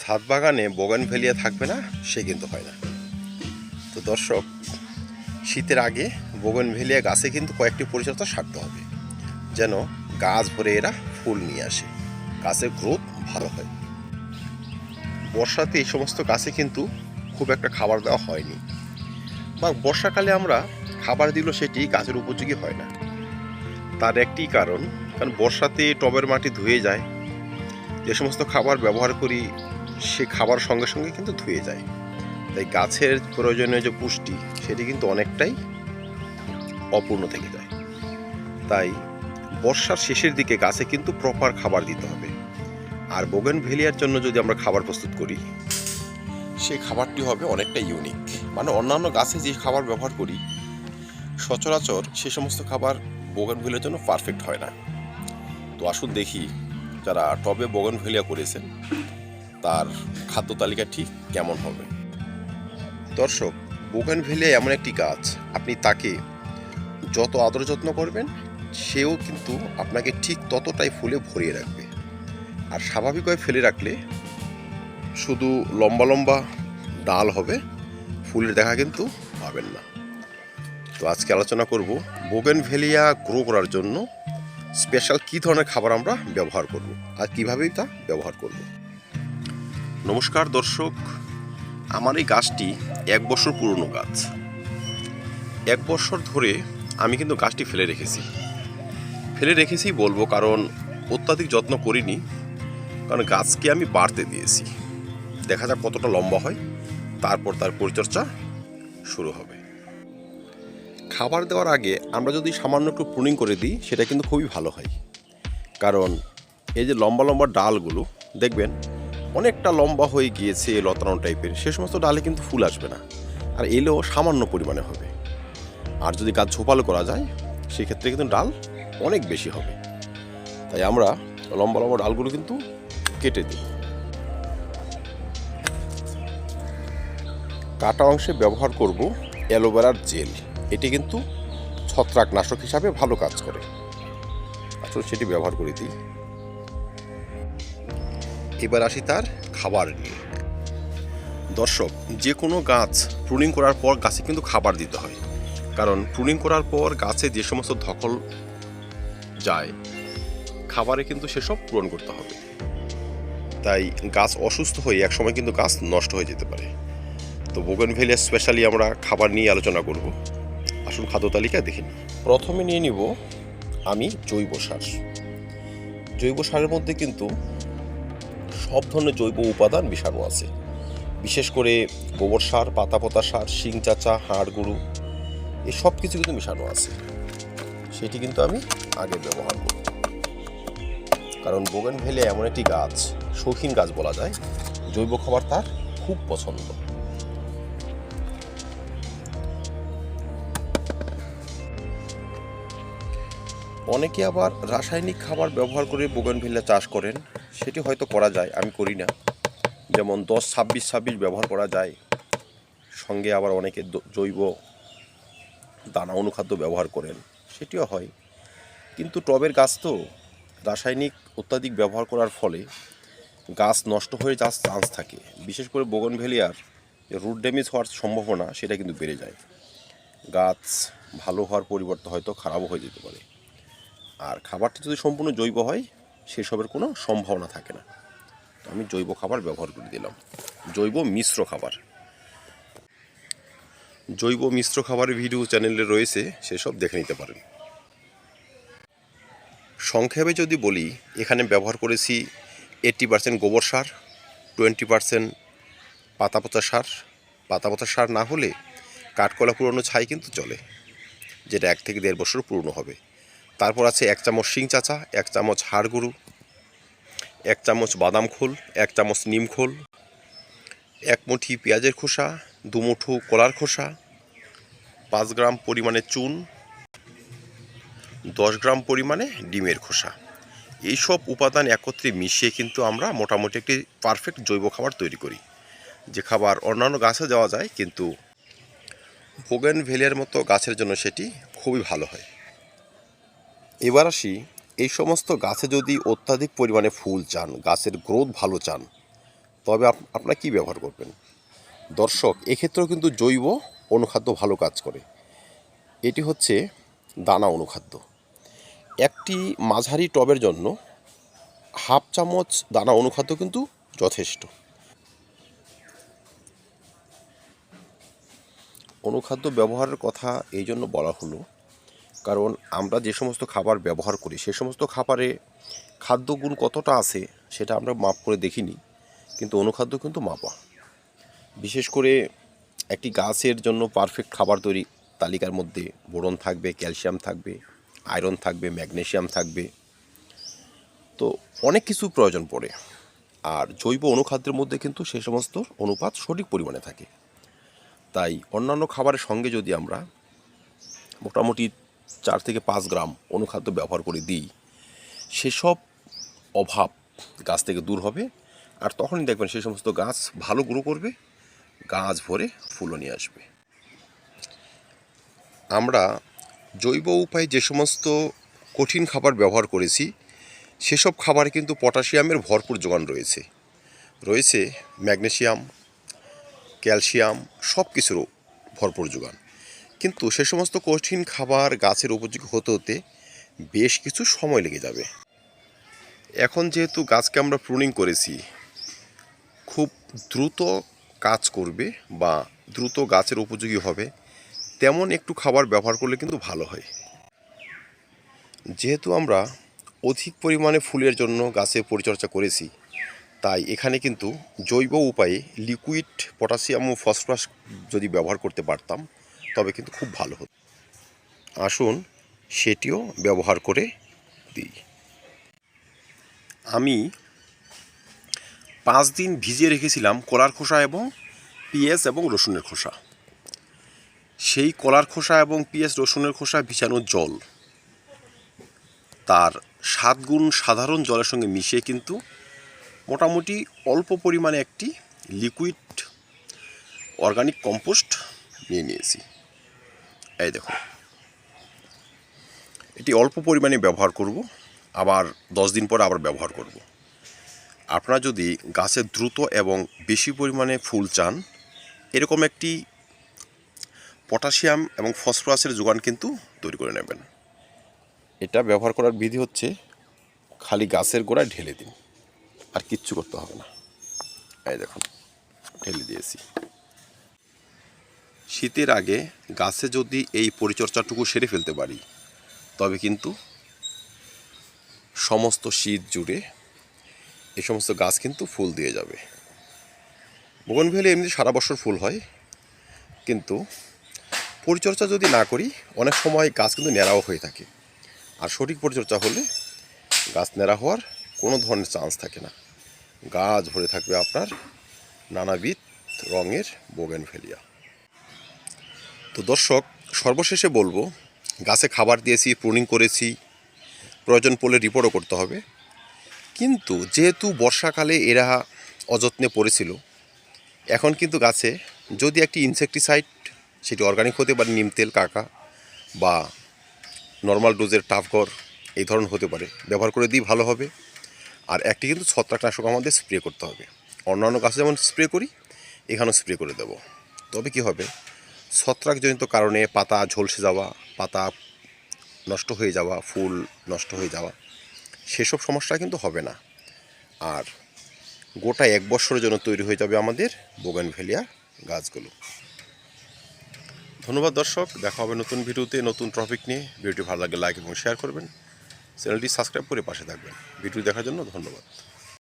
ছাদ বাগানে বগান ফেলিয়া থাকবে না, সে কিন্তু হয় না। তো দর্শক, শীতের আগে বগন ভেলিয়া গাছে কিন্তু কয়েকটি পরিচর্যা সারতে হবে, যেন গাছ ভরে এরা ফুল নিয়ে আসে। গাছের গ্রোথ ভালো হয়। বর্ষাতে এই সমস্ত গাছে কিন্তু খুব একটা খাবার দেওয়া হয়নি। বা বর্ষাকালে আমরা খাবার দিলেও সেটি গাছের উপযোগী হয় না। তার একটি কারণ কারণ বর্ষাতে টবের মাটি ধুয়ে যায়, যে সমস্ত খাবার ব্যবহার করি সে খাবার সঙ্গে সঙ্গে কিন্তু ধুয়ে যায়। তাই গাছের প্রয়োজনীয় যে পুষ্টি, সেটি কিন্তু অনেকটাই অপূর্ণ থেকে যায়। তাই বর্ষার শেষের দিকে গাছে কিন্তু প্রপার খাবার দিতে হবে। আর বোগেন ভেলিয়ার জন্য যদি আমরা খাবার প্রস্তুত করি সেই খাবারটি হবে অনেকটা ইউনিক মানে অন্যান্য গাছে যে খাবার ব্যবহার করি, সচরাচর সে সমস্ত খাবার বোগেন ভেলিয়ার জন্য পারফেক্ট হয় না। তো আসুন দেখি যারা টবে বোগেন ভেলিয়া করেছেন তার খাদ্য তালিকা ঠিক কেমন হবে? দর্শক বোগেন ভেলিয়া এমন একটি গাছ, আপনি তাকে যত আদর যত্ন করবেন, সেও কিন্তু আপনাকে ঠিক ততটাই ফুলে ভরিয়ে রাখবে। আর স্বাভাবিকভাবে ফেলে রাখলে শুধু লম্বা লম্বা ডাল হবে, ফুলের দেখা কিন্তু পাবেন না। তো আজকে আলোচনা করব বোগেন ভেলিয়া গ্রো করার জন্য স্পেশাল কী ধরনের খাবার আমরা ব্যবহার করব, আর কীভাবেই তা ব্যবহার করব। নমস্কার দর্শক, আমার এই গাছটি এক বছর পুরনো গাছ। এক বছর ধরে আমি কিন্তু গাছটি ফেলে রেখেছি। ফেলে রেখেছি বলব কারণ অত্যাধিক যত্ন করিনি, কারণ গাছকে আমি বাড়তে দিয়েছি। দেখা যাক কতটা লম্বা হয়, তারপর তার পরিচর্যা শুরু হবে। খাবার দেওয়ার আগে আমরা যদি সামান্য একটু প্রুনিং করে দিই, সেটা কিন্তু খুবই ভালো হয়। কারণ এই যে লম্বা লম্বা ডালগুলো, দেখবেন অনেকটা লম্বা হয়ে গিয়েছে লতানো টাইপের সে সমস্ত ডালে কিন্তু ফুল আসবে না। আর এলেও সামান্য পরিমাণে হবে। আর যদি গাছ ঝোপালো করা যায়, সেক্ষেত্রে কিন্তু ডাল অনেক বেশি হবে। তাই আমরা লম্বা লম্বা ডালগুলো কিন্তু কেটে দিই। কাটা অংশে ব্যবহার করব অ্যালোভেরার জেল। এটি কিন্তু ছত্রাকনাশক হিসাবে ভালো কাজ করে। আসলে সেটি ব্যবহার করে দিই। এবার আসি তার খাবার নিয়ে। দর্শক, যে কোনো গাছ প্রুনিং করার পর গাছে কিন্তু খাবার দিতে হয়। কারণ প্রুনিং করার পর গাছে যে সমস্ত ধকল যায়, খাবারে কিন্তু সেসব পূরণ করতে হবে। তাই গাছ অসুস্থ হয়ে একসময় কিন্তু গাছ নষ্ট হয়ে যেতে পারে। তো বোগন ভেলিয়া স্পেশালি আমরা খাবার নিয়ে আলোচনা করব। আসুন খাদ্য তালিকা দেখে নিই। প্রথমে নিয়ে নিব আমি জৈব সার। জৈব সারের মধ্যে কিন্তু সব ধরনের জৈব উপাদান মিশানো আছে। বিশেষ করে গোবর সার পাতা পোতা সার, শিং, চাচা, হাড়, গুঁড়ো, এই সব কিছু কিন্তু মিশানো আছে। সেটি কিন্তু আমি আগে ব্যবহার করব কারণ বোগেন ভেলে এমন একটি গাছ, শৌখিন গাছ বলা যায়, জৈব খাবার তার খুব পছন্দ। অনেকে আবার রাসায়নিক খাবার ব্যবহার করে বোগেনভিল্লা চাষ করেন। সেটি হয়তো করা যায়, আমি করি না। যেমন দশ ছাব্বিশ ছাব্বিশ ব্যবহার করা যায়, সঙ্গে আবার অনেকে জৈব দানা অনুখাদ্য ব্যবহার করেন, সেটিও হয়। কিন্তু টবের গাছ তো রাসায়নিক অত্যাধিক ব্যবহার করার ফলে গাছ নষ্ট হয়ে যাওয়ার চান্স থাকে। বিশেষ করে বোগনভেলিয়ার রুট ড্যামেজ হওয়ার সম্ভাবনা, সেটা কিন্তু বেড়ে যায়। গাছ ভালো হওয়ার পরিবর্তে হয়তো খারাপও হয়ে যেতে পারে। আর খাবারটা যদি সম্পূর্ণ জৈব হয় সেসবের কোনো সম্ভাবনা থাকে না। তো আমি জৈব খাবার ব্যবহার করে দিলাম। জৈব মিশ্র খাবার। জৈব মিশ্র খাবারের ভিডিও চ্যানেলে রয়েছে, সেসব দেখে নিতে পারেন। সংক্ষেপে যদি বলি, এখানে ব্যবহার করেছি এইট্টি পার্সেন্ট গোবর সার টোয়েন্টি পার্সেন্ট পাতাপোতা সার। পাতা পাতাপোতা সার না হলে কাঠকলা পুরনো ছাই কিন্তু চলে, যেটা এক থেকে দেড় বছর পুরনো হবে। তারপর আছে এক চামচ শিং চাচা, এক চামচ হাড় গুঁড়ো এক চামচ বাদাম খোল, এক চামচ নিম খোল, এক মুঠি পেঁয়াজের খোসা, দু মুঠো কলার খোসা, পাঁচ গ্রাম পরিমাণে চুন, দশ গ্রাম পরিমাণে ডিমের খোসা। এইসব উপাদান একত্রে মিশিয়ে কিন্তু আমরা মোটামুটি একটি পারফেক্ট জৈব খাবার তৈরি করি। যে খাবার অন্যান্য গাছে দেওয়া যায় কিন্তু ভোগেন ভেলিয়ার মতো গাছের জন্য সেটি খুবই ভালো হয়। এবার আসি এই সমস্ত গাছে যদি অত্যাধিক পরিমাণে ফুল চান, গাছের গ্রোথ ভালো চান, তবে আপ- আপনারা কী ব্যবহার করবেন? দর্শক, এক্ষেত্রেও কিন্তু জৈব অনুখাদ্য ভালো কাজ করে। এটি হচ্ছে দানা অনুখাদ্য। একটি মাঝারি টবের জন্য হাফ চামচ দানা অনুখাদ্য কিন্তু যথেষ্ট। অনুখাদ্য ব্যবহারের কথা এই জন্য বলা হলো কারণ আমরা যে সমস্ত খাবার ব্যবহার করি, সে সমস্ত খাবারে খাদ্যগুণ কতটা আছে সেটা আমরা মাপ করে দেখিনি, কিন্তু অনুখাদ্য কিন্তু মাপা। বিশেষ করে একটি গাছের জন্য পারফেক্ট খাবার তৈরি তালিকার মধ্যে বোরন থাকবে, ক্যালসিয়াম থাকবে, আয়রন থাকবে, ম্যাগনেসিয়াম থাকবে। তো অনেক কিছু প্রয়োজন পড়ে, আর জৈব অনুখাদ্যের মধ্যে কিন্তু সে সমস্ত অনুপাত সঠিক পরিমাণে থাকে। তাই অন্যান্য খাবারের সঙ্গে যদি আমরা মোটামুটি চার থেকে পাঁচ গ্রাম অনুখাদ্য ব্যবহার করে দিই, সেসব অভাব গাছ থেকে দূর হবে। আর তখনই দেখবেন সেই সমস্ত গাছ ভালো গ্রো করবে, গাছ ভরে ফুলও নিয়ে আসবে। আমরা জৈব উপায়ে যে সমস্ত কঠিন খাবার ব্যবহার করেছি, সেসব খাবারে কিন্তু পটাশিয়ামের ভরপুর যোগান রয়েছে। রয়েছে ম্যাগনেশিয়াম, ক্যালসিয়াম সব কিছুর ভরপুর যোগান। কিন্তু সে সমস্ত কঠিন খাবার গাছের উপযোগী হতে হতে বেশ কিছু সময় লেগে যাবে। এখন যেহেতু গাছকে আমরা প্রুনিং করেছি, খুব দ্রুত কাজ করবে বা দ্রুত গাছের উপযোগী হবে, তেমন একটু খাবার ব্যবহার করলে কিন্তু ভালো হয়। যেহেতু আমরা অধিক পরিমাণে ফুলের জন্য গাছের পরিচর্যা করেছি, তাই এখানে কিন্তু জৈব উপায়ে লিকুইড পটাশিয়াম ও ফসফরাস যদি ব্যবহার করতে পারতাম তবে কিন্তু খুব ভালো হতো। আসুন সেটিও ব্যবহার করে দিই। আমি পাঁচ দিন ভিজিয়ে রেখেছিলাম কলার খোসা এবং পেঁয়াজ এবং রসুনের খোসা। সেই কলার খোসা এবং পেঁয়াজ, রসুনের খোসা ভিজানো জল, তার সাত গুণ সাধারণ জলের সঙ্গে মিশিয়ে কিন্তু মোটামুটি অল্প পরিমাণে একটি লিকুইড অর্গানিক কম্পোস্ট নিয়ে নিয়েছি। এই দেখুন। এটি অল্প পরিমাণে ব্যবহার করব, আবার দশ দিন পর আবার ব্যবহার করব। আপনারা যদি গাছে দ্রুত এবং বেশি পরিমাণে ফুল চান, এরকম একটি পটাশিয়াম এবং ফসফরাসের যোগান কিন্তু তৈরি করে নেবেন। এটা ব্যবহার করার বিধি হচ্ছে খালি গাছের গোড়ায় ঢেলে দিন, আর কিচ্ছু করতে হবে না। এই দেখুন, ঢেলে দিয়েছি। শীতের আগে গাছে যদি এই পরিচর্যাটুকু সেরে ফেলতে পারি, তবে কিন্তু সমস্ত শীত জুড়ে এই সমস্ত গাছ কিন্তু ফুল দিয়ে যাবে। বগনভেলে এমনি সারা বছর ফুল হয়, কিন্তু পরিচর্যা যদি না করি, অনেক সময় গাছ কিন্তু ন্যাড়াও হয়ে থাকে। আর সঠিক পরিচর্যা হলে গাছ ন্যাড়া হওয়ার কোনো ধরনের চান্স থাকে না। গাছ ভরে থাকবে আপনার নানাবিধ রঙের বোগেনভেলিয়া তো দর্শক, সর্বশেষে বলব, গাছে খাবার দিয়েছি প্রুনিং করেছি, প্রয়োজন পড়লে রিপোর্টও করতে হবে। কিন্তু যেহেতু বর্ষাকালে এরা অযত্নে পড়েছিল, এখন কিন্তু গাছে যদি একটি ইনসেকটিসাইড সেটি অর্গানিক হতে পারে, নিম তেল, কাকা বা নর্মাল ডোজের টাফগর এই ধরনের হতে পারে, ব্যবহার করে দিই ভালো হবে। আর একটি কিন্তু ছত্রাকনাশক আমাদের স্প্রে করতে হবে। অন্যান্য গাছে যেমন স্প্রে করি, এখানেও স্প্রে করে দেব। তবে কি হবে? ছত্রাকজনিত কারণে পাতা ঝলসে যাওয়া, পাতা নষ্ট হয়ে যাওয়া, ফুল নষ্ট হয়ে যাওয়া, সেসব সমস্যা কিন্তু হবে না। আর গোটা এক বছরের জন্য তৈরি হয়ে যাবে আমাদের বোগানভেলিয়া গাছগুলো। ধন্যবাদ দর্শক, দেখা হবে নতুন ভিডিওতে নতুন টপিক নিয়ে। ভিডিওটি ভালো লাগলে লাইক এবং শেয়ার করবেন। চ্যানেলটি সাবস্ক্রাইব করে পাশে থাকবেন। ভিডিও দেখার জন্য ধন্যবাদ।